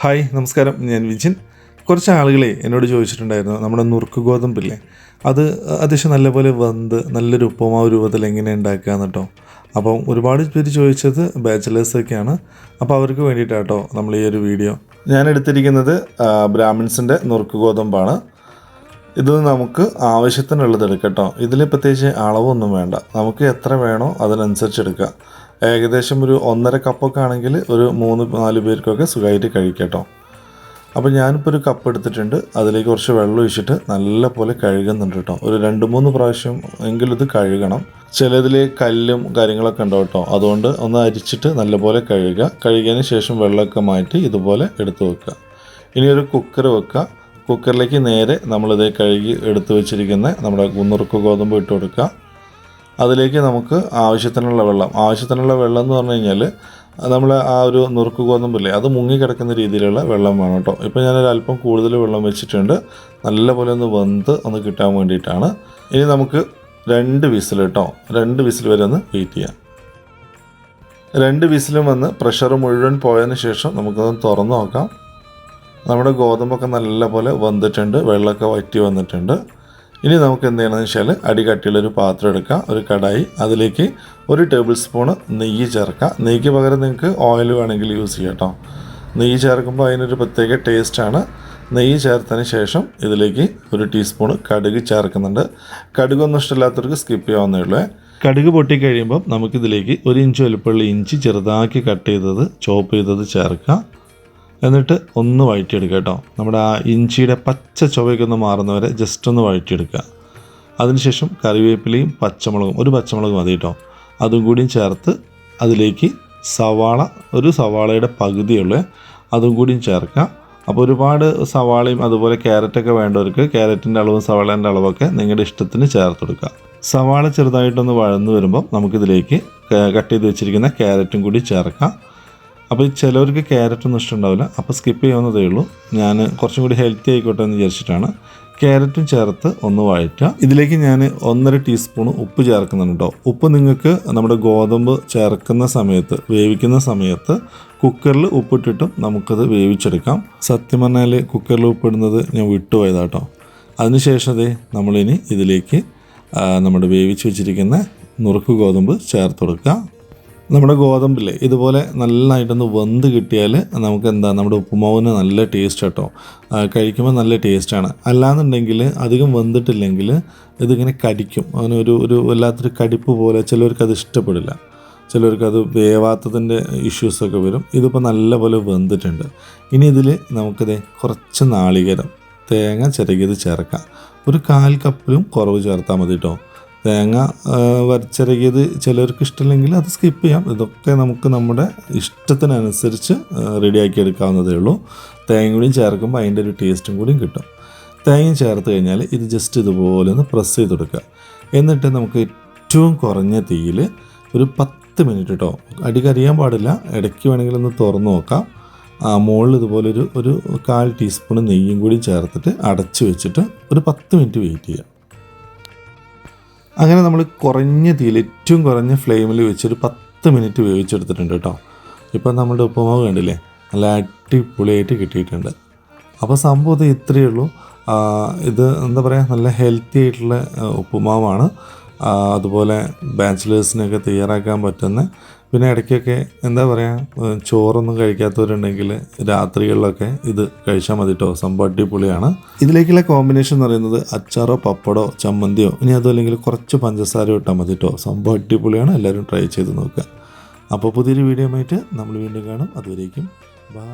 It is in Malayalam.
ഹായ് നമസ്കാരം. ഞാൻ വിജിൻ. കുറച്ച് ആളുകളെ എന്നോട് ചോദിച്ചിട്ടുണ്ടായിരുന്നു നമ്മുടെ നുറുക്ക് ഗോതമ്പില്ലേ? അത് അത്യാവശ്യം നല്ലപോലെ വന്ത് നല്ലൊരു ഉപ്പുമാവ് രൂപത്തിൽ എങ്ങനെ ഉണ്ടാക്കുക എന്നിട്ടോ അപ്പം ഒരുപാട് പേര് ചോദിച്ചത് ബാച്ചിലേഴ്സൊക്കെയാണ്. അപ്പോൾ അവർക്ക് വേണ്ടിയിട്ടാട്ടോ നമ്മൾ ഈ ഒരു വീഡിയോ. ഞാൻ എടുത്തിരിക്കുന്നത് ബ്രാഹ്മിൻസിന്റെ നുറുക്ക് ഗോതമ്പാണ്. ഇത് നമുക്ക് ആവശ്യത്തിനുള്ളത് എടുക്കട്ടോ കേട്ടോ. ഇതിൽ പ്രത്യേകിച്ച് അളവൊന്നും വേണ്ട. നമുക്ക് എത്ര വേണോ അതിനനുസരിച്ച് എടുക്കാം. ഏകദേശം ഒരു ഒന്നര കപ്പൊക്കെ ആണെങ്കിൽ ഒരു മൂന്ന് നാല് പേർക്കൊക്കെ സുഖമായിട്ട് കഴിക്കട്ടോ കേട്ടോ. അപ്പോൾ ഞാനിപ്പോൾ ഒരു കപ്പ് എടുത്തിട്ടുണ്ട്. അതിലേക്ക് കുറച്ച് വെള്ളം ഒഴിച്ചിട്ട് നല്ല പോലെ കഴുകുന്നുണ്ട് കേട്ടോ. ഒരു രണ്ട് മൂന്ന് പ്രാവശ്യം എങ്കിലും ഇത് കഴുകണം. ചിലതിൽ കല്ലും കാര്യങ്ങളൊക്കെ ഉണ്ടാവും കേട്ടോ. അതുകൊണ്ട് ഒന്ന് അരിച്ചിട്ട് നല്ലപോലെ കഴുകുക. കഴുകിയതിന് ശേഷം വെള്ളമൊക്കെ മാറ്റി ഇതുപോലെ എടുത്തു വെക്കുക. ഇനി ഒരു കുക്കർ വെക്കുക. കുക്കറിലേക്ക് നേരെ നമ്മളിത് കഴുകി എടുത്തു വെച്ചിരിക്കുന്ന നമ്മുടെ കുന്നുറുക്ക് ഗോതമ്പ് ഇട്ട് കൊടുക്കുക. അതിലേക്ക് നമുക്ക് ആവശ്യത്തിനുള്ള വെള്ളം. ആവശ്യത്തിനുള്ള വെള്ളം എന്ന് പറഞ്ഞു കഴിഞ്ഞാൽ നമ്മൾ ആ ഒരു നുറുക്ക് ഗോതമ്പില്ലേ അത് മുങ്ങി കിടക്കുന്ന രീതിയിലുള്ള വെള്ളം വേണം കേട്ടോ. ഇപ്പോൾ ഞാനൊരു അല്പം കൂടുതൽ വെള്ളം വെച്ചിട്ടുണ്ട്. നല്ലപോലെ ഒന്ന് വെന്ത് ഒന്ന് കിട്ടാൻ വേണ്ടിയിട്ടാണ്. ഇനി നമുക്ക് രണ്ട് വിസിൽ കേട്ടോ. രണ്ട് വിസിൽ വരെ ഒന്ന് വെയിറ്റ് ചെയ്യാം. രണ്ട് വിസിലും വന്ന് പ്രഷർ മുഴുവൻ പോയതിന് ശേഷം നമുക്കൊന്ന് തുറന്നു നോക്കാം. നമ്മുടെ ഗോതമ്പൊക്കെ നല്ലപോലെ വെന്തിട്ടുണ്ട് വെള്ളമൊക്കെ വറ്റി വന്നിട്ടുണ്ട്. ഇനി നമുക്ക് എന്ത് ചെയ്യണമെന്ന് വെച്ചാൽ അടികട്ടിയുള്ളൊരു പാത്രം എടുക്കുക ഒരു കടായി. അതിലേക്ക് ഒരു ടേബിൾ സ്പൂണ് നെയ്യ് ചേർക്കുക നെയ്യ്ക്ക് പകരം നിങ്ങൾക്ക് ഓയിൽ വേണമെങ്കിൽ യൂസ് ചെയ്യാം കേട്ടോ നെയ്യ് ചേർക്കുമ്പോൾ അതിനൊരു പ്രത്യേക ടേസ്റ്റാണ് നെയ്യ് ചേർത്തതിന് ശേഷം ഇതിലേക്ക് ഒരു ടീസ്പൂണ് കടുക് ചേർക്കുന്നുണ്ട്. കടുകൊന്നും ഇഷ്ടമില്ലാത്തവർക്ക് സ്കിപ്പ് ചെയ്യാവുന്നേ ഉള്ളൂ. കടുക് പൊട്ടിക്കഴിയുമ്പം നമുക്കിതിലേക്ക് ഒരു ഇഞ്ച് വലുപ്പമുള്ള ഇഞ്ചി ചെറുതാക്കി കട്ട് ചെയ്തത് ചോപ്പ് ചെയ്തത് ചേർക്കുക എന്നിട്ട് ഒന്ന് വഴറ്റിയെടുക്കുക കേട്ടോ. നമ്മുടെ ആ ഇഞ്ചിയുടെ പച്ച ചുവയൊക്കെ മാറുന്നവരെ ജസ്റ്റ് ഒന്ന് വഴറ്റിയെടുക്കുക. അതിനുശേഷം കറിവേപ്പിലയും പച്ചമുളകും ഒരു പച്ചമുളകും മതി കേട്ടോ. അതും കൂടിയും ചേർത്ത് അതിലേക്ക് സവാള ഒരു സവാളയുടെ പകുതിയുള്ള അതും കൂടിയും ചേർക്കുക. അപ്പോൾ ഒരുപാട് സവാളയും അതുപോലെ ക്യാരറ്റൊക്കെ വേണ്ടവർക്ക് ക്യാരറ്റിന്റെ അളവും സവാളേന്റെ അളവൊക്കെ നിങ്ങളുടെ ഇഷ്ടത്തിന് ചേർത്ത് കൊടുക്കുക. സവാള ചെറുതായിട്ടൊന്ന് വഴന്നു വരുമ്പോൾ നമുക്കിതിലേക്ക് കട്ട് ചെയ്ത് വെച്ചിരിക്കുന്ന ക്യാരറ്റും കൂടി ചേർക്കാം. അപ്പോൾ ചിലവർക്ക് ക്യാരറ്റ് ഒന്നും ഇഷ്ടമുണ്ടാവില്ല. അപ്പോൾ സ്കിപ്പ് ചെയ്യാവുന്നതേ ഉള്ളൂ. ഞാൻ കുറച്ചും കൂടി ഹെൽത്തി ആയിക്കോട്ടെ എന്ന് വിചാരിച്ചിട്ടാണ്. ക്യാരറ്റും ചേർത്ത് ഒന്ന് വഴറ്റുക. ഇതിലേക്ക് ഞാൻ ഒന്നര ടീസ്പൂൺ ഉപ്പ് ചേർക്കുന്നുണ്ട് കേട്ടോ. ഉപ്പ് നിങ്ങൾക്ക് നമ്മുടെ ഗോതമ്പ് ചേർക്കുന്ന സമയത്ത് വേവിക്കുന്ന സമയത്ത് കുക്കറിൽ ഉപ്പിട്ടിട്ടും നമുക്കത് വേവിച്ചെടുക്കാം. സത്യം പറഞ്ഞാൽ കുക്കറിൽ ഉപ്പിടുന്നത് ഞാൻ വിട്ടുപോയതാട്ടോ അതിനുശേഷം അതേ നമ്മളിനി ഇതിലേക്ക് നമ്മുടെ വേവിച്ച് വെച്ചിരിക്കുന്ന നുറുക്ക് ഗോതമ്പ് ചേർത്ത് കൊടുക്കുക. നമ്മുടെ ഗോതമ്പില്ലേ ഇതുപോലെ നന്നായിട്ടൊന്ന് വെന്ത് കിട്ടിയാൽ നമുക്ക് എന്താ നമ്മുടെ ഉപ്പുമാവിന് നല്ല ടേസ്റ്റ് കേട്ടോ. കഴിക്കുമ്പോൾ നല്ല ടേസ്റ്റാണ് അല്ലാന്നുണ്ടെങ്കിൽ അധികം വെന്തിട്ടില്ലെങ്കിൽ ഇതിങ്ങനെ കടിക്കും. അതിനൊരു ഒരു വല്ലാത്തൊരു കടിപ്പ് പോലെ ചിലവർക്ക് അത് ഇഷ്ടപ്പെടില്ല. ചിലർക്ക് അത് വേവാത്തതിന്റെ ഇഷ്യൂസൊക്കെ വരും. ഇതിപ്പോൾ നല്ലപോലെ വെന്തിട്ടുണ്ട്. ഇനി ഇതിൽ നമുക്കിത് കുറച്ച് നാളികേരം തേങ്ങ ചിരകിയത് ചേർക്കാം. ഒരു കാൽ കപ്പിലും കുറവ് ചേർത്താൽ മതി കേട്ടോ തേങ്ങ വരച്ചിറക്കിയത് ചിലർക്ക് ഇഷ്ടമില്ലെങ്കിൽ അത് സ്കിപ്പ് ചെയ്യാം. ഇതൊക്കെ നമുക്ക് നമ്മുടെ ഇഷ്ടത്തിനനുസരിച്ച് റെഡിയാക്കി എടുക്കാവുന്നതേ ഉള്ളൂ. തേങ്ങ കൂടിയും ചേർക്കുമ്പോൾ അതിന്റെ ഒരു ടേസ്റ്റും കൂടിയും കിട്ടും. തേങ്ങ ചേർത്ത് കഴിഞ്ഞാൽ ഇത് ജസ്റ്റ് ഇതുപോലെ ഒന്ന് പ്രസ് ചെയ്ത് കൊടുക്കുക. എന്നിട്ട് നമുക്ക് ഏറ്റവും കുറഞ്ഞ തീയിൽ ഒരു പത്ത് മിനിറ്റ് കേട്ടോ അടികരിയാൻ പാടില്ല. ഇടയ്ക്ക് വേണമെങ്കിൽ ഒന്ന് തുറന്ന് നോക്കാം. മുകളിൽ ഇതുപോലൊരു ഒരു കാൽ ടീസ്പൂൺ നെയ്യും കൂടി ചേർത്തിട്ട് അടച്ചു വെച്ചിട്ട് ഒരു പത്ത് മിനിറ്റ് വെയിറ്റ് ചെയ്യുക അങ്ങനെ നമ്മൾ കുറഞ്ഞ തീയിൽ ഏറ്റവും കുറഞ്ഞ ഫ്ലെയിമിൽ വെച്ചൊരു പത്ത് മിനിറ്റ് വേവിച്ചെടുത്തിട്ടുണ്ട് കേട്ടോ. ഇപ്പം നമ്മുടെ ഉപ്പുമാവ് കണ്ടില്ലേ? നല്ല അടിപൊളിയായിട്ട് കിട്ടിയിട്ടുണ്ട്. അപ്പോൾ സംഭവം ഇത് ഇത്രയേ ഉള്ളൂ. ഇത് എന്താ പറയുക? നല്ല ഹെൽത്തി ആയിട്ടുള്ള ഉപ്പുമാവാണ്. അതുപോലെ ബാച്ചിലേഴ്സിനൊക്കെ തയ്യാറാക്കാൻ പറ്റുന്ന പിന്നെ ഇടയ്ക്കൊക്കെ എന്താ പറയുക ചോറൊന്നും കഴിക്കാത്തവരുണ്ടെങ്കിൽ രാത്രികളിലൊക്കെ ഇത് കഴിച്ചാൽ മതി കേട്ടോ സംഭവം അടിപൊളിയാണ്. ഇതിലേക്കുള്ള കോമ്പിനേഷൻ എന്ന് പറയുന്നത് അച്ചാറോ പപ്പടോ ചമ്മന്തിയോ ഇനി അതുമല്ലെങ്കിൽ കുറച്ച് പഞ്ചസാര ഇട്ടാൽ മതി കേട്ടോ സംഭവം അടിപൊളിയാണ്. എല്ലാവരും ട്രൈ ചെയ്ത് നോക്കുക. അപ്പോൾ പുതിയൊരു വീഡിയോ ആയിട്ട് നമ്മൾ വീണ്ടും കാണും. അതുവരേക്കും ബൈ